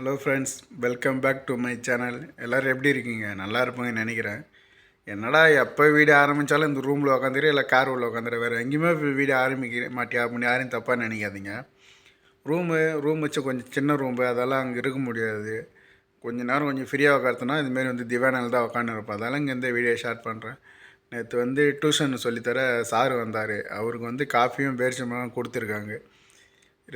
Hello friends welcome back to my channel எல்லோரும் எப்படி இருக்கீங்க? நல்லா இருப்பீங்கன்னு நினைக்கிறேன். என்னடா எப்போ வீடியோ ஆரம்பித்தாலும் இந்த ரூமில் உட்காந்துரு இல்லை கார் உள்ள உட்காந்துரு வேறு எங்கேயுமே வீடியோ ஆரம்பிக்க மாட்டியா? அப்படின்னு யாரையும் தப்பாக நினைக்காதீங்க. ரூமு ரூம் வச்சு கொஞ்சம் சின்ன ரூமு அதெல்லாம் அங்கே இருக்க முடியாது. கொஞ்ச நேரம் கொஞ்சம் ஃப்ரீயாக உட்காந்துனா இதுமாரி வந்து திவானில் தான் உட்காந்துருப்பேன் அதெல்லாம் இங்கே இந்த வீடியோ ஷேர் பண்ணுறேன் நேற்று வந்து டியூஷன் சொல்லித்தர சார் வந்தார். அவருக்கு வந்து காஃபியும் பேரிச்சம்பழம் கொடுத்துருக்காங்க.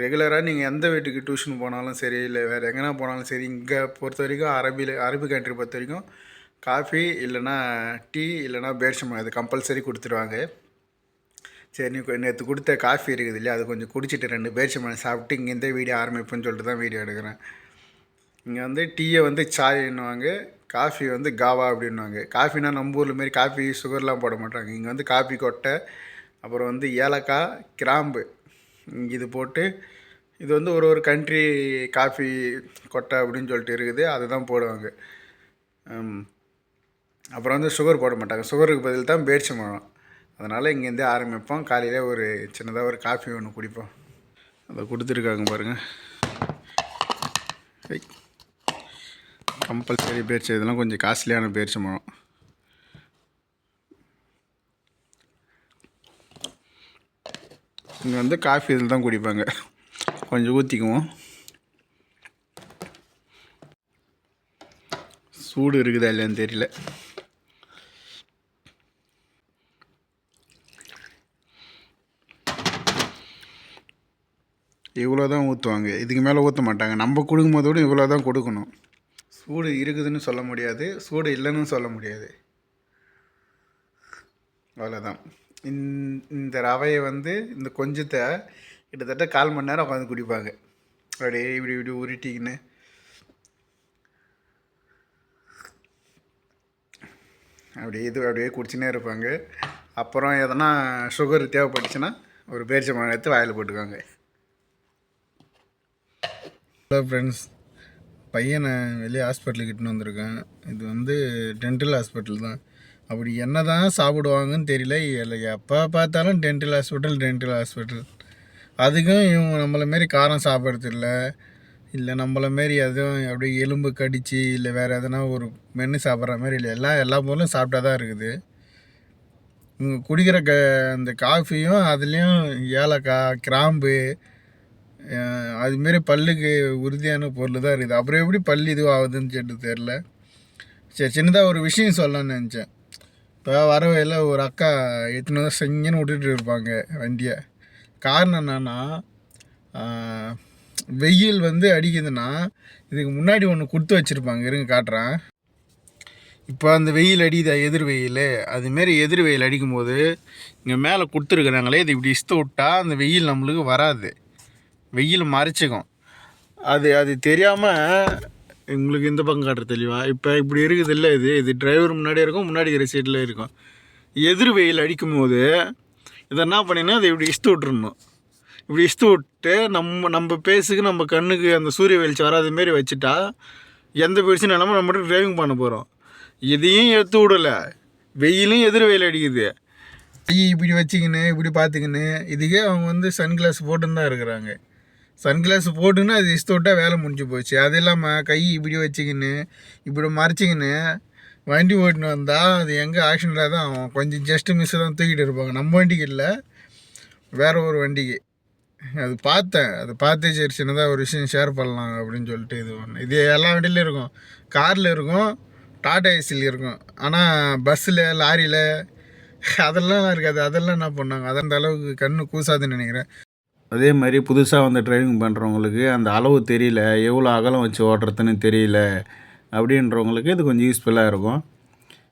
ரெகுலராக நீங்கள் எந்த வீட்டுக்கு டியூஷன் போனாலும் சரி இல்லை வேறு எங்கேனா போனாலும் சரி இங்கே பொறுத்த வரைக்கும் அரபியில் அரபி கண்ட்ரி பொறுத்த வரைக்கும் காஃபி இல்லைன்னா டீ இல்லைன்னா பேரிச்சம்பழம் அது கம்பல்சரி கொடுத்துருவாங்க. சரி நீ நேற்று கொடுத்த காஃபி இருக்குது இல்லையா அது கொஞ்சம் குடிச்சிட்டு ரெண்டு பேரிச்சம்பழம் சாப்பிட்டு இங்கேருந்தே வீடியோ ஆரம்பிப்பேன்னு சொல்லிட்டு தான் வீடியோ எடுக்கிறேன். இங்கே வந்து டீயை வந்து சாய்ன்னுவாங்க காஃபி வந்து காவா அப்படின்வாங்க காஃபினா நம்ம ஊரில் மாரி காஃபி சுகர்லாம் போட மாட்டாங்க. இங்கே வந்து காஃபி கொட்டை அப்புறம் வந்து ஏலக்காய் கிராம்பு இது போட்டு இது வந்து ஒரு ஒரு கண்ட்ரி காஃபி கொட்டை அப்படின்னு சொல்லிட்டு இருக்குது. அதை தான் போடுவாங்க அப்புறம் வந்து சுகர் போட மாட்டாங்க. சுகருக்கு பதில் தான் பேரிச்சம்பழம். அதனால் இங்கேருந்தே ஆரம்பிப்போம். காலையில் ஒரு சின்னதாக ஒரு காஃபி ஒன்று குடிப்போம். அதை கொடுத்துருக்காங்க பாருங்கள் கம்பல்சரி பேரிச்சை இதெல்லாம் கொஞ்சம் காஸ்ட்லியான பேரிச்சம்பழம். இங்கே வந்து காஃபி இதில் தான் குடிப்பாங்க. கொஞ்சம் ஊற்றிக்குவோம் சூடு இருக்குதா இல்லையான்னு தெரியல. இவ்வளோ தான் ஊற்றுவாங்க இதுக்கு மேலே ஊற்ற மாட்டாங்க. நம்ம கொடுக்கும் போதோடு இவ்வளோ தான் கொடுக்கணும். சூடு இருக்குதுன்னு சொல்ல முடியாது. சூடு இல்லைன்னு சொல்ல முடியாது. அவ்வளோதான் இந்த இந்த ரவையை வந்து இந்த கொஞ்சத்தை கிட்டத்தட்ட கால் மணி நேரம் உட்காந்து குடிப்பாங்க. அப்படியே இப்படி இப்படி உருட்டிக்கின்னு. அப்படியே இது அப்படியே குடிச்சுனே இருப்பாங்க. அப்புறம் எதனா சுகர் தேவைப்பட்டுச்சுன்னா ஒரு பேரிச்சம்பழம் எடுத்து வாயில் போட்டுக்குவாங்க. ஹலோ ஃப்ரெண்ட்ஸ் பையனை வெளியே ஹாஸ்பிட்டலுக்கு இட்டுன்னு வந்திருக்கேன். இது வந்து டென்டல் ஹாஸ்பிட்டல் தான். அப்படி என்ன தான் சாப்பிடுவாங்கன்னு தெரியல. இல்லை எப்போ பார்த்தாலும் டென்டல் ஹாஸ்பிட்டல் டென்டல் ஹாஸ்பிட்டல் அதுக்கும் இவங்க நம்மளை மாரி காரம் சாப்பிட்றதில்ல இல்லை. நம்மளை மாரி எதுவும் அப்படியே எலும்பு கடித்து இல்லை வேறு எதனா ஒரு மென்று சாப்பிட்ற மாதிரி இல்லை. எல்லாம் எல்லா பொருளும் சாப்பிட்டா தான் இருக்குது. இவங்க குடிக்கிற க அந்த காஃபியும் அதுலேயும் ஏலக்காய் கிராம்பு அதுமாரி பல்லுக்கு உறுதியான பொருள் தான் இருக்குது. அப்புறம் எப்படி பல் இதுவாகுதுன்னு சொல்லிட்டு தெரில சரி சின்னதாக ஒரு விஷயம் சொல்லலாம்னு நினச்சேன். இப்போ வர வழியில் ஒரு அக்கா எத்தனை தான் செஞ்சுன்னு விட்டுட்டு இருப்பாங்க வண்டியை. காரணம் என்னன்னா வெயில் வந்து அடிக்குதுன்னா இதுக்கு முன்னாடி ஒன்று கொடுத்து வச்சுருப்பாங்க. இருங்க காட்டுறேன். இப்போ அந்த வெயில் அடிக்குதா? எதிர் வெயில். அதுமாரி எதிர் வெயில் அடிக்கும்போது இங்கே மேலே கொடுத்துருக்குறாங்களே இது இப்படி இஸ்து விட்டால் அந்த வெயில் நம்மளுக்கு வராது. வெயில் மறைச்சிக்கும். அது அது தெரியாமல் உங்களுக்கு இந்த பக்கம் காட்டுற தெளிவா? இப்போ இப்படி இருக்குது இல்லை இது. இது டிரைவர் முன்னாடி இருக்கும் முன்னாடி இருக்கிற சீட்டில் இருக்கும். எதிர் வெயில் அடிக்கும் போது இதை என்ன பண்ணினா அதை இப்படி இஸ்து விட்டுருணும் இப்படி இஸ்து விட்டு நம்ம நம்ம பேஸுக்கு நம்ம கண்ணுக்கு அந்த சூரிய வெளிச்சம் வராத மாரி வச்சுட்டா எந்த பிரச்சனையும் இல்லாமல் நம்ம மட்டும் டிரைவிங் பண்ண போகிறோம் இதையும் எடுத்து விடலை. வெயிலும் எதிர் வெயில் அடிக்குது. கை இப்படி வச்சுக்கின்னு இப்படி பார்த்துக்கின்னு இதுக்கே அவங்க வந்து சன்கிளாஸ் போட்டுன்னு தான் இருக்கிறாங்க. சன்கிளாஸ் போட்டுன்னு அது இஸ்து வேலை முடிஞ்சு போச்சு. அது இல்லாமல் கை இப்படி வச்சுக்கின்னு இப்படி மறைச்சிக்கின்னு வண்டி ஓட்டின்னு வந்தால் அது எங்கே ஆக்சிடெண்ட்டாக தான் ஆகும். கொஞ்சம் ஜஸ்ட்டு மிஸ் தான் தூக்கிட்டு இருப்பாங்க. நம்ம வண்டிக்கு இல்லை வேற ஒரு வண்டிக்கு. அது பார்த்தேன். அது பார்த்தே சரி சின்னதாக ஒரு விஷயம் ஷேர் பண்ணலாம் அப்படின்னு சொல்லிட்டு இது ஒன்று இது எல்லா வண்டியிலையும் இருக்கும். காரில் இருக்கும் டாடா ஏசியில் இருக்கும். ஆனால் பஸ்ஸில் லாரியில் அதெல்லாம் இருக்காது. அதெல்லாம் என்ன பண்ணாங்க அது அந்த அளவுக்கு கண்ணு கூசாதுன்னு நினைக்கிறேன். அதே மாதிரி புதுசாக வந்து டிரைவிங் பண்ணுறவங்களுக்கு அந்த அளவு தெரியல. எவ்வளோ அகலம் வச்சு ஓட்டுறதுன்னு தெரியல அப்படின்றவங்களுக்கு இது கொஞ்சம் யூஸ்ஃபுல்லாக இருக்கும்.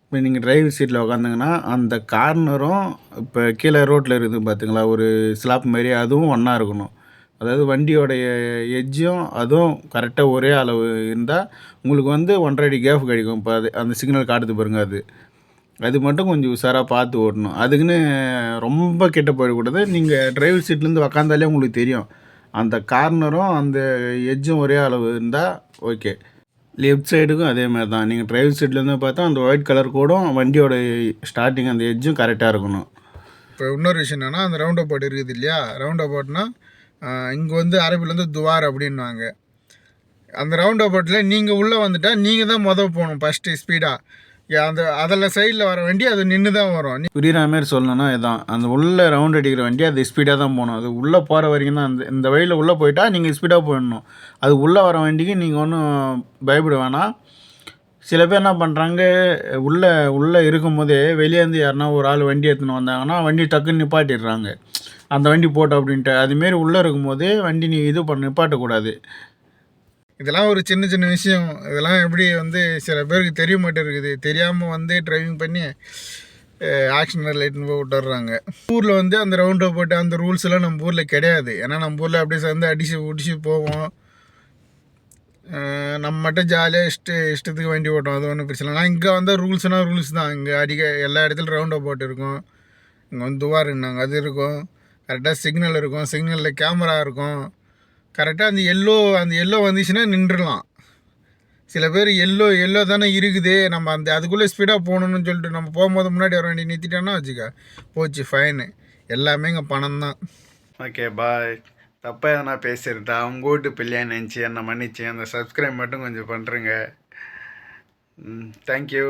இப்போ நீங்கள் டிரைவர் சீட்டில் உக்காந்திங்கன்னா அந்த கார்னரும் இப்போ கீழே ரோட்டில் இருக்குது பார்த்தீங்களா ஒரு ஸ்லாப் மாதிரி அதுவும் ஒன்றா இருக்கணும். அதாவது வண்டியோடைய எஜ்ஜும் அதுவும் கரெக்டாக ஒரே அளவு இருந்தால் உங்களுக்கு வந்து ஒன்றரை அடி கேஃப் கிடைக்கும். இப்போ அது அந்த சிக்னல் காட்டுது பாருங்க அது. அது மட்டும் கொஞ்சம் உஷாராக பார்த்து ஓட்டணும். அதுக்குன்னு ரொம்ப கிட்ட போயிடக்கூடாது நீங்கள் டிரைவர் சீட்லேருந்து உக்காந்தாலே உங்களுக்கு தெரியும். அந்த கார்னரும் அந்த எஜ்ஜும் ஒரே அளவு இருந்தால் ஓகே லெஃப்ட் சைடுக்கும் அதே மாதிரி தான். நீங்கள் டிரைவர் சீட்லேருந்து பார்த்தா அந்த ஒயிட் கலர் கூடும் வண்டியோட ஸ்டார்டிங் அந்த எஜ்ஜும் கரெக்டாக இருக்கணும். இப்போ இன்னொரு விஷயம் என்னென்னா அந்த ரவுண்ட் அப்பாட் இருக்குது இல்லையா? ரவுண்ட் அப்பாட்னா இங்கே வந்து அரபிலேருந்து துவார் அப்படின்வாங்க அந்த ரவுண்ட் அபவுட்டில் நீங்கள் உள்ளே வந்துட்டால் நீங்கள் தான் மொதல் போகணும் ஃபஸ்ட்டு ஸ்பீடாக அந்த அதில் சைடில் வர வண்டி அது நின்று தான் வரும் புரியுற மாதிரி சொல்லணும்னா இதான். அந்த உள்ளே ரவுண்ட் அடிக்கிற வண்டி அது ஸ்பீடாக தான் போகணும். அது உள்ளே போகிற வரைக்கும் தான் அந்த இந்த வழியில் உள்ளே போயிட்டா நீங்கள் ஸ்பீடாக போயிடணும். அது உள்ளே வர வண்டிக்கு நீங்கள் ஒன்றும் பயப்பட வேணாம். சில பேர் என்ன பண்ணுறாங்க உள்ளே உள்ளே இருக்கும்போதே வெளியேருந்து யாருன்னா ஒரு ஆள் வண்டி எடுத்துன்னு வந்தாங்கன்னா வண்டி டக்குன்னு நிப்பாட்டிடுறாங்க. அந்த வண்டி போட்டோம் அப்படின்ட்டு. அதுமாரி உள்ளே இருக்கும்போது வண்டி நீ இது பண்ண நிப்பாட்டக்கூடாது. இதெல்லாம் ஒரு சின்ன சின்ன விஷயம். இதெல்லாம் எப்படி வந்து சில பேருக்கு தெரிய மாட்டேருக்குது தெரியாமல் வந்து ட்ரைவிங் பண்ணி ஆக்ஷன் லைட்னு போய் விட்டுறாங்க. ஊரில் வந்து அந்த ரவுண்டை போட்டு அந்த ரூல்ஸ் எல்லாம் நம்ம ஊரில் கிடையாது. ஏன்னா நம்ம ஊரில் அப்படியே சேர்ந்து அடிச்சு ஒடிச்சு போவோம். நம்ம மட்டும் ஜாலியாக இஷ்ட இஷ்டத்துக்கு வண்டி ஓட்டோம் அது ஒன்றும் பிரச்சனை இல்லை. ஆனால் இங்கே வந்தால் ரூல்ஸ்னால் ரூல்ஸ் தான். இங்கே அடிக்க எல்லா இடத்துலையும் ரவுண்டை போட்டு இருக்கும் இங்கே வந்து துவாருன்னாங்க. அது இருக்கும். கரெக்டாக சிக்னல் இருக்கும். சிக்னலில் கேமரா இருக்கும். கரெக்டாக அந்த எல்லோ அந்த எல்லோ வந்துச்சுன்னா நின்றுடலாம். சில பேர் எல்லோ எல்லோ தானே இருக்குது. நம்ம அந்த அதுக்குள்ளே ஸ்பீடாக போகணுன்னு சொல்லிட்டு நம்ம போகும்போது முன்னாடி வர வேண்டிய நிறுத்திட்டோன்னா வச்சுக்க போச்சு ஃபைனு எல்லாமே இங்கே பணம் தான். ஓகே பாய் தப்பாக எதனா பேசியிருந்தா அவங்க வீட்டு பிள்ளையா நினச்சி என்னை மன்னிச்சு அந்த சப்ஸ்கிரைப் மட்டும் கொஞ்சம் பண்ணுறேங்க தேங்க்யூ